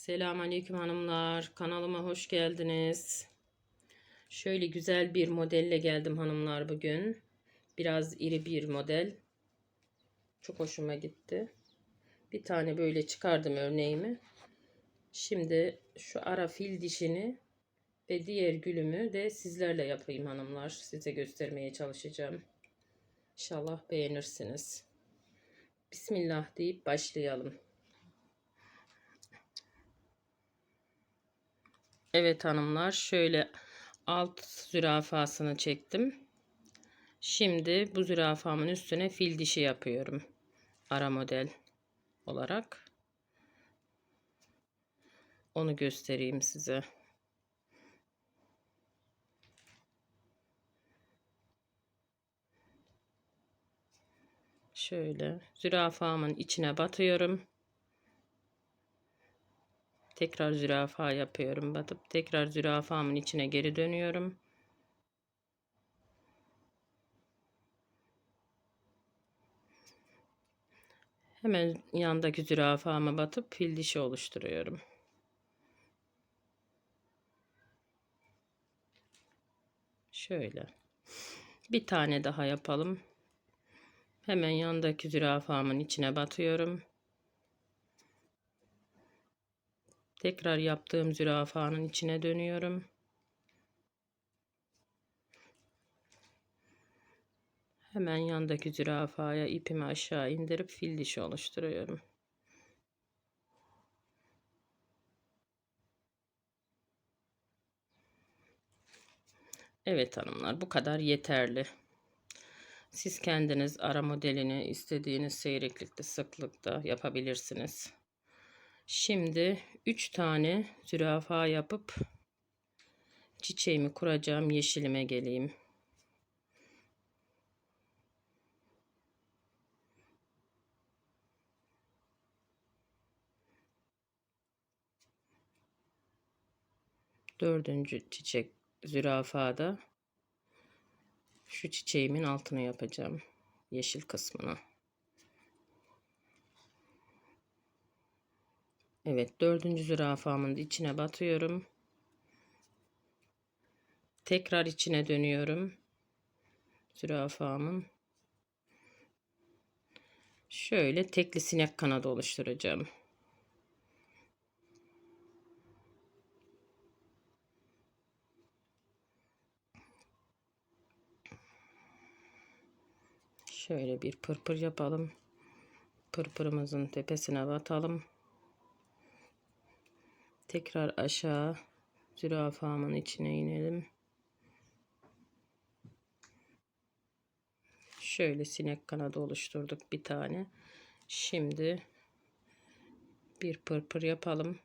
Selamünaleyküm hanımlar. Kanalıma hoş geldiniz. Şöyle güzel bir modelle geldim hanımlar bugün. Biraz iri bir model. Çok hoşuma gitti. Bir tane böyle çıkardım örneğimi. Şimdi şu ara fil dişini ve diğer gülümü de sizlerle yapayım hanımlar. Size göstermeye çalışacağım. İnşallah beğenirsiniz. Bismillah deyip başlayalım. Evet hanımlar şöyle alt zürafasını çektim. Şimdi bu zürafamın üstüne fil dişi yapıyorum. Ara model olarak. Onu göstereyim size. Şöyle zürafamın içine batıyorum. Tekrar zürafa yapıyorum. Batıp tekrar zürafamın içine geri dönüyorum. Hemen yandaki zürafama batıp fil dişi oluşturuyorum. Şöyle. Bir tane daha yapalım. Hemen yandaki zürafamın içine batıyorum. Tekrar yaptığım zürafanın içine dönüyorum. Hemen yandaki zürafaya ipimi aşağı indirip fil dişi oluşturuyorum. Evet hanımlar bu kadar yeterli. Siz kendiniz ara modelini istediğiniz seyreklikte sıklıkta yapabilirsiniz. Şimdi 3 tane zürafa yapıp çiçeğimi kuracağım yeşilime geleyim. Dördüncü çiçek zürafada şu çiçeğimin altını yapacağım. Yeşil kısmını. Evet dördüncü zürafamın içine batıyorum. Tekrar içine dönüyorum. Zürafamın. Şöyle tekli sinek kanadı oluşturacağım. Şöyle bir pırpır yapalım. Pırpırımızın tepesine batalım. Tekrar aşağı zürafamın içine inelim. Şöyle sinek kanadı oluşturduk bir tane. Şimdi bir pırpır yapalım.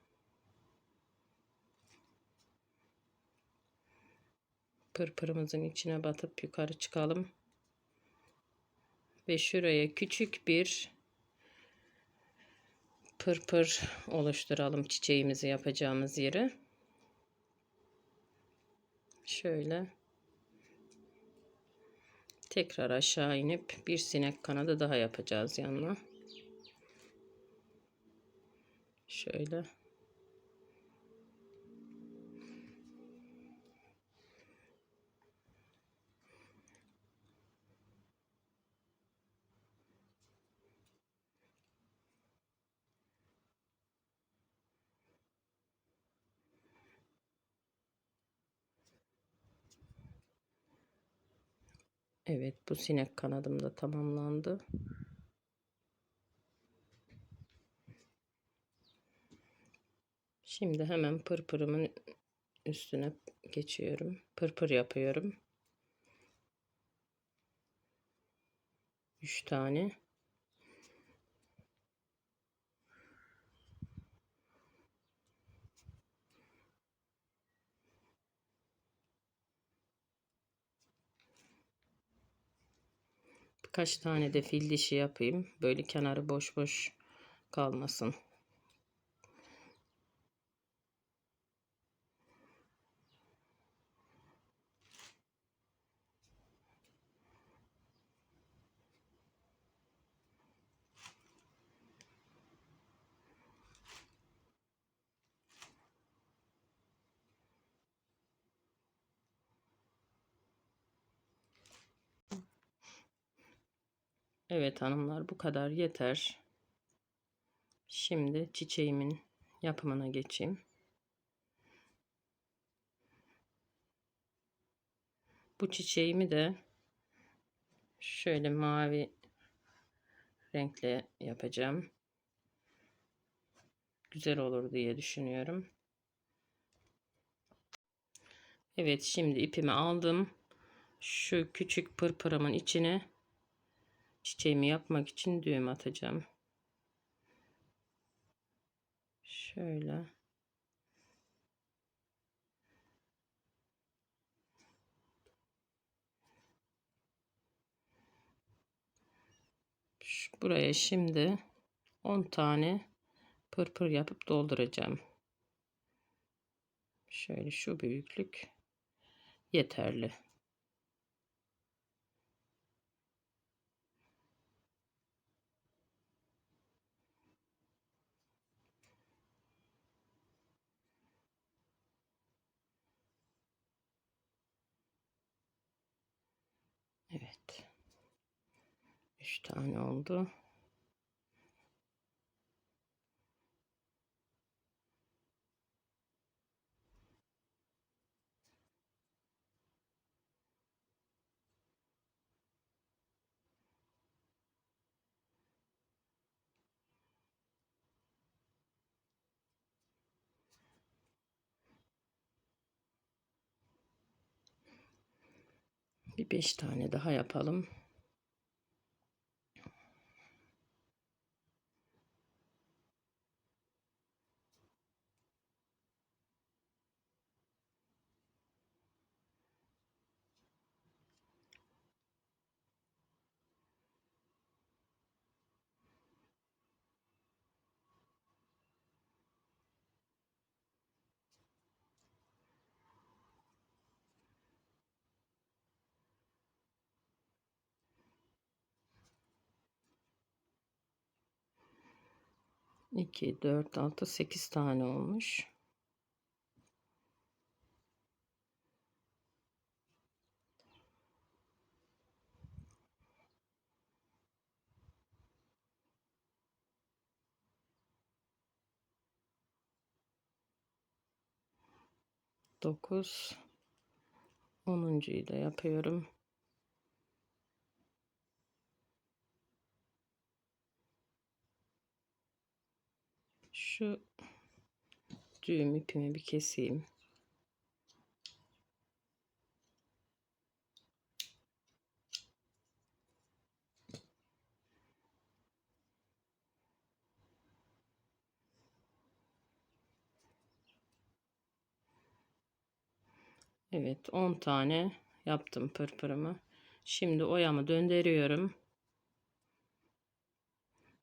Pırpırımızın içine batıp yukarı çıkalım. Ve şuraya küçük bir pırpır oluşturalım çiçeğimizi yapacağımız yere. Şöyle tekrar aşağı inip bir sinek kanadı daha yapacağız yanına. Şöyle Evet bu sinek kanadım da tamamlandı. Şimdi hemen pırpırımın üstüne geçiyorum. Pırpır yapıyorum. 3 tane. Birkaç tane de fil dişi yapayım. Böyle kenarı boş boş kalmasın. Evet hanımlar bu kadar yeter. Şimdi çiçeğimin yapımına geçeyim. Bu çiçeğimi de şöyle mavi renkle yapacağım. Güzel olur diye düşünüyorum. Evet şimdi ipimi aldım. Şu küçük pırpırımın içine çiçeğimi yapmak için düğüm atacağım. Şöyle. Buraya şimdi 10 tane pırpır yapıp dolduracağım. Şöyle şu büyüklük yeterli. Evet. 3 tane oldu. Bir beş tane daha yapalım. İki, dört, altı, sekiz tane olmuş. Dokuz. Onuncuyu da yapıyorum. Şu düğüm ipimi bir keseyim. Evet 10 tane yaptım pırpırımı. Şimdi oyamı döndürüyorum.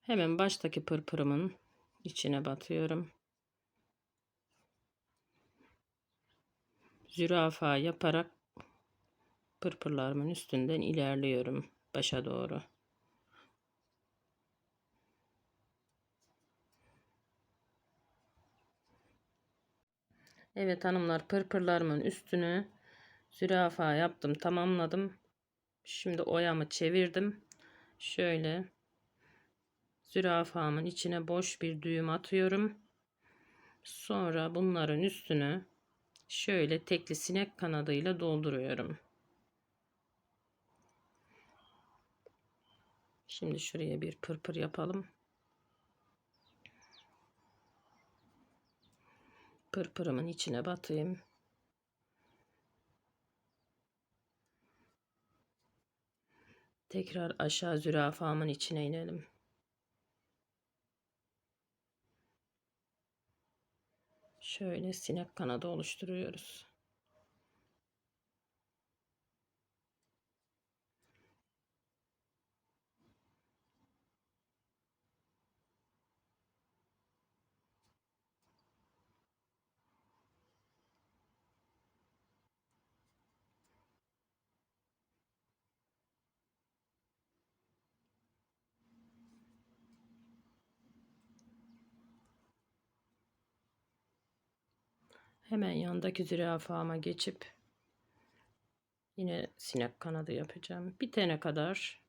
Hemen baştaki pırpırımın içine batıyorum. Zürafa yaparak pırpırlarımın üstünden ilerliyorum başa doğru. Evet hanımlar pırpırlarımın üstünü zürafa yaptım tamamladım. Şimdi oyamı çevirdim. Şöyle zürafamın içine boş bir düğüm atıyorum. Sonra bunların üstünü şöyle tekli sinek kanadıyla dolduruyorum. Şimdi şuraya bir pırpır yapalım. Pırpırımın içine batayım. Tekrar aşağı zürafamın içine inelim. Şöyle sinek kanadı oluşturuyoruz. Hemen yandaki zürafama geçip yine sinek kanadı yapacağım. Bitene kadar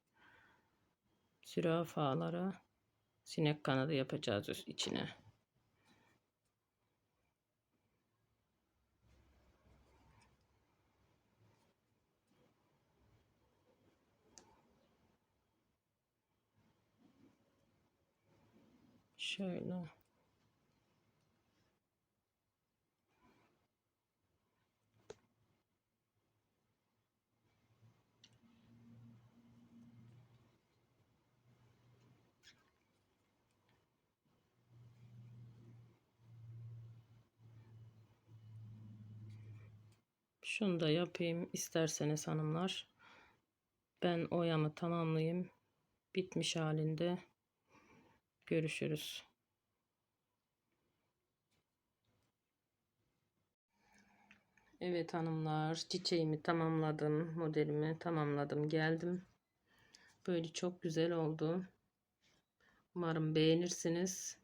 zürafalara sinek kanadı yapacağız içine. Şöyle. Şunu da yapayım isterseniz hanımlar. Ben oyamı tamamlayayım. Bitmiş halinde görüşürüz. Evet hanımlar çiçeğimi tamamladım. Modelimi tamamladım. Geldim. Böyle çok güzel oldu. Umarım beğenirsiniz.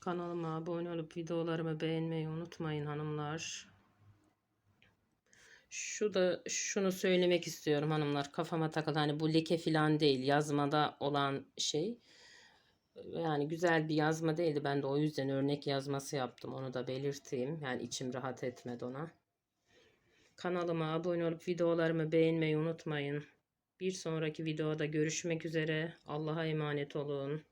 Kanalıma abone olup videolarımı beğenmeyi unutmayın hanımlar. Şu da şunu söylemek istiyorum hanımlar. Kafama takılan hani bu leke falan değil. Yazmada olan şey. Yani güzel bir yazma değildi. Ben de o yüzden örnek yazması yaptım. Onu da belirteyim. Yani içim rahat etmedi ona. Kanalıma abone olup videolarımı beğenmeyi unutmayın. Bir sonraki videoda görüşmek üzere. Allah'a emanet olun.